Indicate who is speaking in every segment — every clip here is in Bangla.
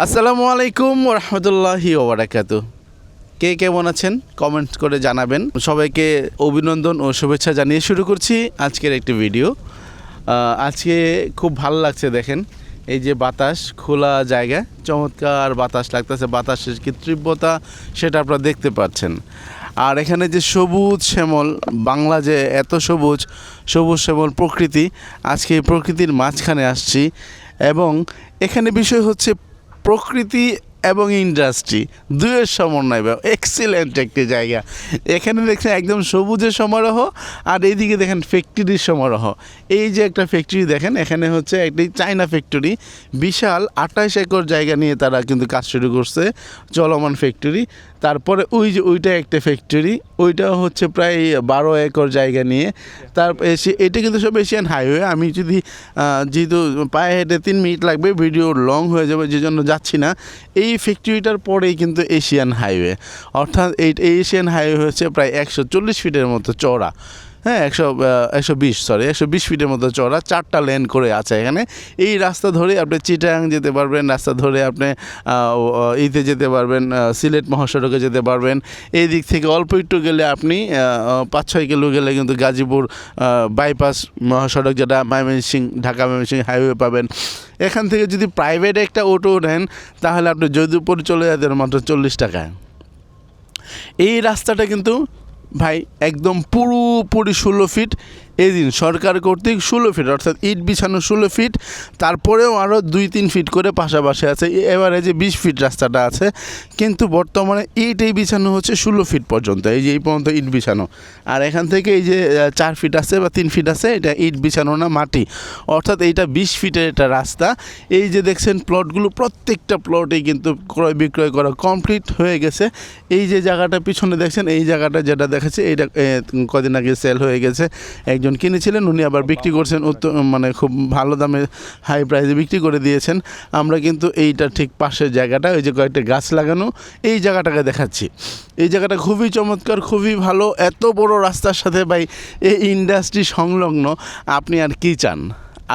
Speaker 1: আসসালামু আলাইকুম রহমতুল্লাহি ওবরাকাতু। কে কেমন আছেন? কমেন্ট করে জানাবেন। সবাইকে অভিনন্দন ও শুভেচ্ছা জানিয়ে শুরু করছি আজকের একটি ভিডিও। আজকে খুব ভালো লাগছে দেখেন। এই যে বাতাস, খোলা জায়গা, চমৎকার বাতাস লাগতেছে। বাতাসের কি তীব্রতা সেটা আপনারা দেখতে পাচ্ছেন। আর এখানে যে সবুজ শ্যামল, বাংলা যে এত সবুজ সবুজ শ্যামল প্রকৃতি, আজকে এই প্রকৃতির মাঝখানে আসছি। এবং এখানে বিষয় হচ্ছে প্রকৃতি এবং ইন্ডাস্ট্রি, দুয়ের সমন্বয় এক্সিলেন্ট একটি জায়গা। এখানে দেখছেন একদম সবুজের সমারোহ আর এইদিকে দেখেন ফ্যাক্টরির সমারোহ। এই যে একটা ফ্যাক্টরি দেখেন, এখানে হচ্ছে একটি চায়না ফ্যাক্টরি বিশাল আঠাশ একর জায়গা নিয়ে তারা কিন্তু কাজ শুরু করছে, চলমান ফ্যাক্টরি তারপরে ওই যে ওইটা একটা ফ্যাক্টরি ওইটা হচ্ছে প্রায় বারো একর জায়গা নিয়ে। তার এসে- এটা কিন্তু সব এশিয়ান হাইওয়ে আমি যদি যেহেতু পায়ে হেঁটে তিন মিনিট লাগবে ভিডিও লং হয়ে যাবে যে জন্য যাচ্ছি না। এই ফ্যাক্টরিটার পরেই কিন্তু এশিয়ান হাইওয়ে অর্থাৎ এই এই এশিয়ান হাইওয়ে হচ্ছে প্রায় একশো চল্লিশ ফিটের মতো চওড়া। হ্যাঁ একশো একশো বিশ সরি একশো বিশ ফিটের মতো চড়া চারটা লেন করে আছে এখানে। এই রাস্তা ধরে আপনি চিটাং যেতে পারবেন, রাস্তা ধরে আপনি ইতে যেতে পারবেন সিলেট মহাসড়কে যেতে পারবেন। এই দিক থেকে অল্প একটু গেলে আপনি পাঁচ ছয় কিলো গেলে কিন্তু গাজীপুর বাইপাস মহাসড়ক যেটা ময়মনসিং ঢাকা ময়মনসিং হাইওয়ে পাবেন। এখান থেকে যদি প্রাইভেট একটা অটো নেন, তাহলে আপনি যদুপুর চলে যেতেন মাত্র চল্লিশ টাকায়। এই রাস্তাটা কিন্তু ভাই একদম পুরোপুরি ষোলো ফিট এই দিন সরকার কর্তৃক ষোলো ফিট, অর্থাৎ ইট বিছানো ষোলো ফিট, তারপরেও আরও দুই তিন ফিট করে পাশাপাশি আছে। এবারে যে বিশ ফিট রাস্তাটা আছে, কিন্তু বর্তমানে ইট এই বিছানো হচ্ছে ষোলো ফিট পর্যন্ত, এই যে এই পর্যন্ত ইট বিছানো। আর এখান থেকে এই যে চার ফিট আছে বা তিন ফিট আছে, এটা ইট বিছানো না, মাটি। অর্থাৎ এইটা বিশ ফিটের একটা রাস্তা। এই যে দেখছেন প্লটগুলো, প্রত্যেকটা প্লটেই কিন্তু ক্রয় বিক্রয় করা কমপ্লিট হয়ে গেছে। এই যে জায়গাটা পিছনে দেখছেন, এই জায়গাটা যেটা দেখাচ্ছে, এইটা কদিন আগে সেল হয়ে গেছে। একজন কিনেছিলেন, উনি আবার বিক্রি করছেন মানে খুব ভালো দামে হাই প্রাইসে বিক্রি করে দিয়েছেন। আমরা কিন্তু এইটা ঠিক পাশের জায়গাটা, ওই যে কয়েকটা গাছ লাগানো, এই জায়গাটাকে দেখাচ্ছি। এই জায়গাটা খুবই চমৎকার, খুবই ভালো, এত বড় রাস্তার সাথে ভাই, এই ইন্ডাস্ট্রি সংলগ্ন, আপনি আর কি চান?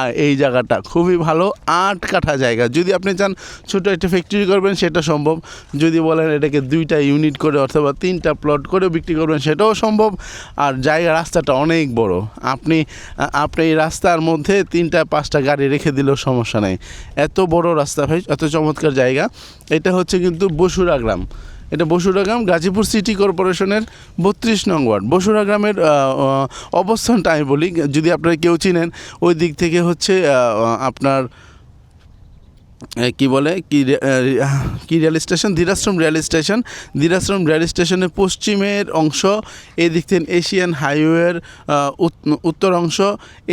Speaker 1: এই জায়গাটা খুবই ভালো, আট কাঠা জায়গা। যদি আপনি চান ছোটো একটা ফ্যাক্টরি করবেন সেটা সম্ভব। যদি বলেন এটাকে দুইটা ইউনিট করে অথবা তিনটা প্লট করে বিক্রি করবেন, সেটাও সম্ভব। আর জায়গা রাস্তাটা অনেক বড়। আপনি আপনি এই রাস্তার মধ্যে তিনটা, পাঁচটা গাড়ি রেখে দিলেও সমস্যা নেই। এত বড় রাস্তা ভাই, এত চমৎকার জায়গা। এটা হচ্ছে কিন্তু বসুরা গ্রাম। এটা বসুরা গ্রাম গাজীপুর সিটি কর্পোরেশনের বত্রিশ নং ওয়ার্ড। বসুরা গ্রামের আহ, আহ, অবস্থানটা আমি বলি যদি আপনারা কেউ চিনেন ওই দিক থেকে হচ্ছে আপনার কি বলে? কি কি rail station? Dhirashram rail station. Dhirashram rail স্টেশনের পশ্চিমের অংশ এই দিক থেকে এশিয়ান হাইওয়ের উত্তর অংশ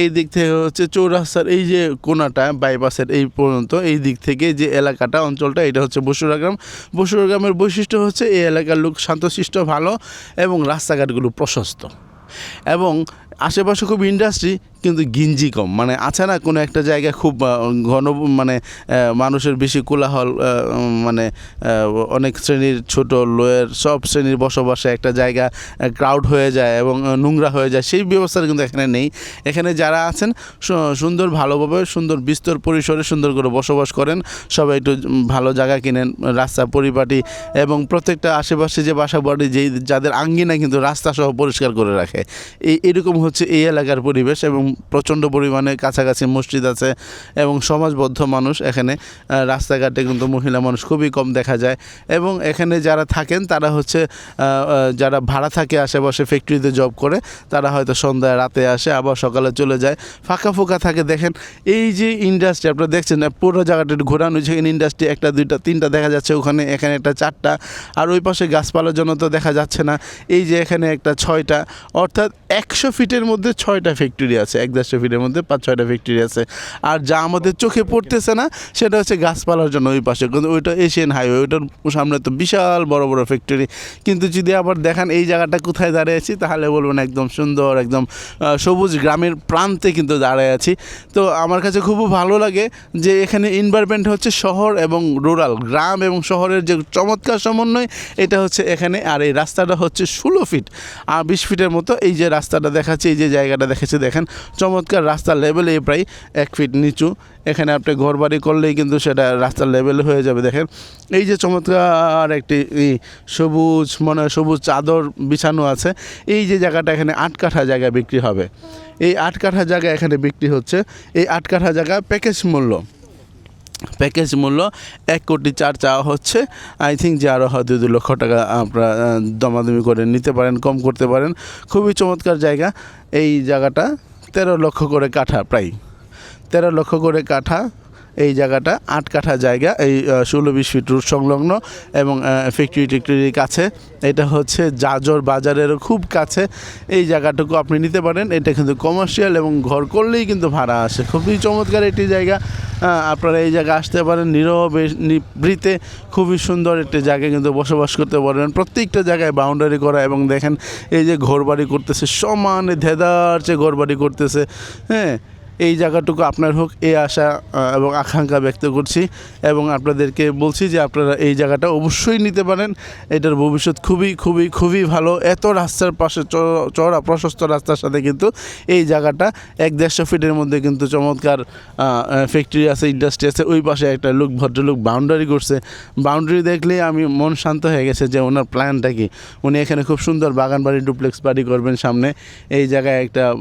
Speaker 1: এই দিক থেকে হচ্ছে চৌরাস্তার এই যে কোনাটা, বাইপাসের এই পর্যন্ত এই দিক থেকে যে এলাকাটা, অঞ্চলটা, এটা হচ্ছে বসুরা গ্রাম। বসুরা গ্রামের বৈশিষ্ট্য হচ্ছে এই এলাকার লোক শান্তশিষ্ট, ভালো এবং রাস্তাঘাটগুলো প্রশস্ত। এবং আশেপাশে খুব ইন্ডাস্ট্রি কিন্তু গিঞ্জি কম। মানে আছে না কোনো একটা জায়গায় খুব ঘন মানে মানুষের বেশি কোলাহল মানে অনেক শ্রেণির ছোট লোয়ের সব শ্রেণির বসবাসে একটা জায়গা ক্রাউড হয়ে যায় এবং নোংরা হয়ে যায়। সেই ব্যবস্থা কিন্তু এখানে নেই। এখানে যারা আছেন সুন্দর ভালোভাবে, সুন্দর বিস্তর পরিসরে সুন্দর করে বসবাস করেন। সবাই একটু ভালো জায়গা কিনেন, রাস্তা, পরিপাটি এবং প্রত্যেকটা আশেপাশে যে বাসা, বাড়ি, যেই, যাদের আঙ্গিনা কিন্তু রাস্তা সহ পরিষ্কার করে রাখে। এই এরকম হচ্ছে এই এলাকার পরিবেশ এবং প্রচণ্ড পরিমাণে কাছাকাছি মসজিদ আছে এবং সমাজবদ্ধ মানুষ এখানে রাস্তাঘাটে কিন্তু মহিলা মানুষ খুবই কম দেখা যায়। এবং এখানে যারা থাকেন, তারা হচ্ছে যারা ভাড়া থাকে, আশেপাশে ফ্যাক্টরিতে জব করে, তারা হয়তো সন্ধ্যায় রাতে আসে, আবার সকালে চলে যায়। ফাঁকা ফোকা থাকে। দেখেন, এই যে ইন্ডাস্ট্রি আপনারা দেখছেন পুরো জায়গাটা ঘোরানো যেখানে ইন্ডাস্ট্রি একটা, দুইটা, তিনটা দেখা যাচ্ছে, ওখানে, এখানে একটা চারটা, আর ওই পাশে গাছপালার জন্য তো দেখা যাচ্ছে না। এই যে এখানে একটা ছয়টা, অর্থাৎ একশো ফিটের মধ্যে ছয়টা ফ্যাক্টরি আছে। এক দেড়শো ফিটের মধ্যে পাঁচ, ছয়টা ফ্যাক্টরি আছে। আর যা আমাদের চোখে পড়তেছে না, সেটা হচ্ছে গাছপালার জন্য ওই পাশে। কিন্তু ওইটা এশিয়ান হাইওয়ে ওইটার সামনে তো বিশাল বড় বড় ফ্যাক্টরি কিন্তু যদি আবার দেখেন এই জায়গাটা কোথায় দাঁড়িয়ে আছি, তাহলে বলবেন একদম সুন্দর, একদম সবুজ গ্রামের প্রান্তে কিন্তু দাঁড়িয়ে আছি। তো আমার কাছে খুবই ভালো লাগে যে এখানে এনভায়রনমেন্ট হচ্ছে শহর এবং রুরাল গ্রাম এবং শহরের যে চমৎকার সমন্বয়, এটা হচ্ছে এখানে। আর এই রাস্তাটা হচ্ছে ষোলো ফিট আর বিশ ফিটের মতো এই যে রাস্তাটা দেখাচ্ছে, এই যে জায়গাটা দেখাচ্ছে, দেখেন চমৎকার, রাস্তার লেভেলে প্রায় এক ফিট নিচু। এখানে আপনি ঘর বাড়ি করলেই কিন্তু সেটা রাস্তার লেভেলে হয়ে যাবে, দেখেন। এই যে চমৎকার একটি সবুজ, মনে সবুজ চাদর বিছানো আছে। এই যে জায়গাটা এখানে আট কাঠা জায়গা বিক্রি হবে। এই আট কাঠা জায়গা এখানে বিক্রি হচ্ছে। এই আট কাঠা জায়গা প্যাকেজ মূল্য। প্যাকেজ মূল্য এক কোটি চার চাওয়া হচ্ছে। আই থিঙ্ক যে আরও হয়তো দু লক্ষ টাকা আপনারা দমাদমি করে নিতে পারেন, কম করতে পারেন। খুবই চমৎকার জায়গা। এই জায়গাটা তেরো লক্ষ করে কাঠা প্রায় তেরো লক্ষ করে কাঠা এই জায়গাটা, আট কাঠা জায়গা, এই ষোলো বিশ ফিট রুট সংলগ্ন এবং ফ্যাক্টরি টেক্টরির কাছে। এটা হচ্ছে জাজর বাজারেরও খুব কাছে। এই জায়গাটুকু আপনি নিতে পারেন। এটা কিন্তু কমার্শিয়াল এবং ঘর করলেই কিন্তু ভাড়া আসে। খুবই চমৎকার একটি জায়গা। আপনারা এই জায়গায় আসতে পারেন। নীরবে নিবৃতে খুবই সুন্দর একটি জায়গায় কিন্তু বসবাস করতে পারবেন প্রত্যেকটা জায়গায় বাউন্ডারি করা এবং দেখেন এই যে ঘরবাড়ি করতেছে, সমানে ধেদার চেয়ে ঘরবাড়ি করতেছে। হ্যাঁ এই জায়গাটুকু আপনার হোক, এই আশা এবং আকাঙ্ক্ষা ব্যক্ত করছি এবং আপনাদেরকে বলছি যে আপনারা এই জায়গাটা অবশ্যই নিতে পারেন। এটার ভবিষ্যৎ খুবই খুবই খুবই ভালো। এত রাস্তার পাশে চ- চওড়া, প্রশস্ত রাস্তার সাথে কিন্তু এই জায়গাটা এক দেড়শো ফিটের মধ্যে কিন্তু চমৎকার ফ্যাক্টরি আছে ইন্ডাস্ট্রি আছে। ওই পাশে একটা লোক, ভদ্রলোক বাউন্ডারি করছে। বাউন্ডারি দেখলেই আমি মন শান্ত হয়ে গেছে যে ওনার প্ল্যানটা কি? উনি এখানে খুব সুন্দর বাগান বাড়ি ডুপ্লেক্স বাড়ি করবেন সামনে। এই জায়গায় একটা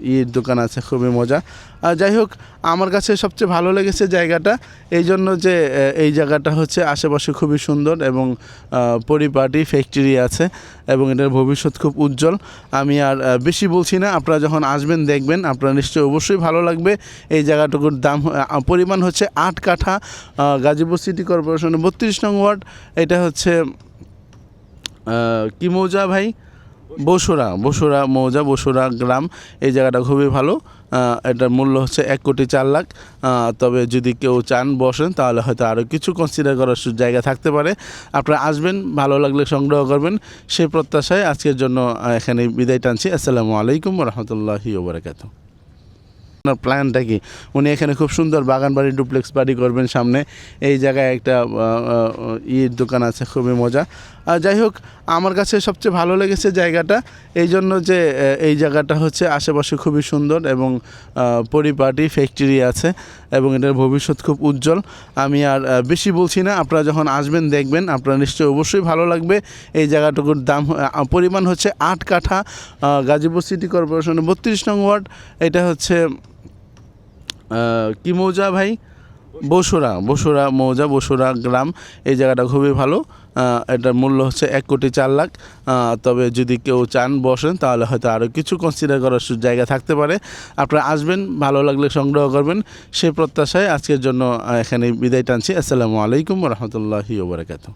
Speaker 1: ইয়ের দোকান আছে, খুবই মজা। আর যাই হোক, আমার কাছে সবচেয়ে ভালো লেগেছে জায়গাটা, এই জন্য যে এই জায়গাটা হচ্ছে আশেপাশে খুবই সুন্দর এবং পরিপাটি ফ্যাক্টরি আছে এবং এটার ভবিষ্যৎ খুব উজ্জ্বল। আমি আর বেশি বলছি না, আপনারা যখন আসবেন, দেখবেন, আপনারা নিশ্চয়ই অবশ্যই ভালো লাগবে। এই জায়গাটুকুর দাম পরিমাণ হচ্ছে আট কাঠা গাজীপুর সিটি কর্পোরেশনের বত্রিশ নং ওয়ার্ড। এটা হচ্ছে কি মৌজা ভাই? বসুরা বসুরা, মৌজা, বসুরা গ্রাম, এই জায়গাটা খুবই ভালো। এটার মূল্য হচ্ছে এক কোটি চার লাখ। তবে যদি কেউ চান বসেন, তাহলে হয়তো আরও কিছু কনসিডার করার জায়গা থাকতে পারে। আপনারা আসবেন, ভালো লাগলে সংগ্রহ করবেন। সেই প্রত্যাশায় আজকের জন্য এখানে বিদায় টানছি। আসসালামু আলাইকুম রহমতুল্লাহি ওবরাকাতু আপনার প্ল্যানটা কি? উনি এখানে খুব সুন্দর বাগান বাড়ি ডুপ্লেক্স বাড়ি করবেন সামনে। এই জায়গায় একটা ইয়ের দোকান আছে, খুবই মজা। আর যাই হোক, আমার কাছে সবচেয়ে ভালো লেগেছে জায়গাটা, এই জন্য যে এই জায়গাটা হচ্ছে আশেপাশে খুবই সুন্দর এবং পরিপাটি ফ্যাক্টরি আছে এবং এটার ভবিষ্যৎ খুব উজ্জ্বল। আমি আর বেশি বলছি না, আপনারা যখন আসবেন, দেখবেন, আপনারা নিশ্চয়ই অবশ্যই ভালো লাগবে। এই জায়গাটুকুর দাম পরিমাণ হচ্ছে আট কাঠা গাজীপুর সিটি কর্পোরেশনের বত্রিশ নং ওয়ার্ড। এটা হচ্ছে কি মৌজা ভাই? বসুরা বসুরা মৌজা, বসুরা গ্রাম। এই জায়গাটা খুবই ভালো। এটার মূল্য হচ্ছে এক কোটি চার লাখ। তবে যদি কেউ চান বসেন, তাহলে হয়তো আরও কিছু কনসিডার করার জায়গা থাকতে পারে। আপনারা আসবেন, ভালো লাগলে সংগ্রহ করবেন। সেই প্রত্যাশায় আজকের জন্য এখানে বিদায় টানছি। আসসালামু আলাইকুম রহমতুল্লাহি ওবরাকাতু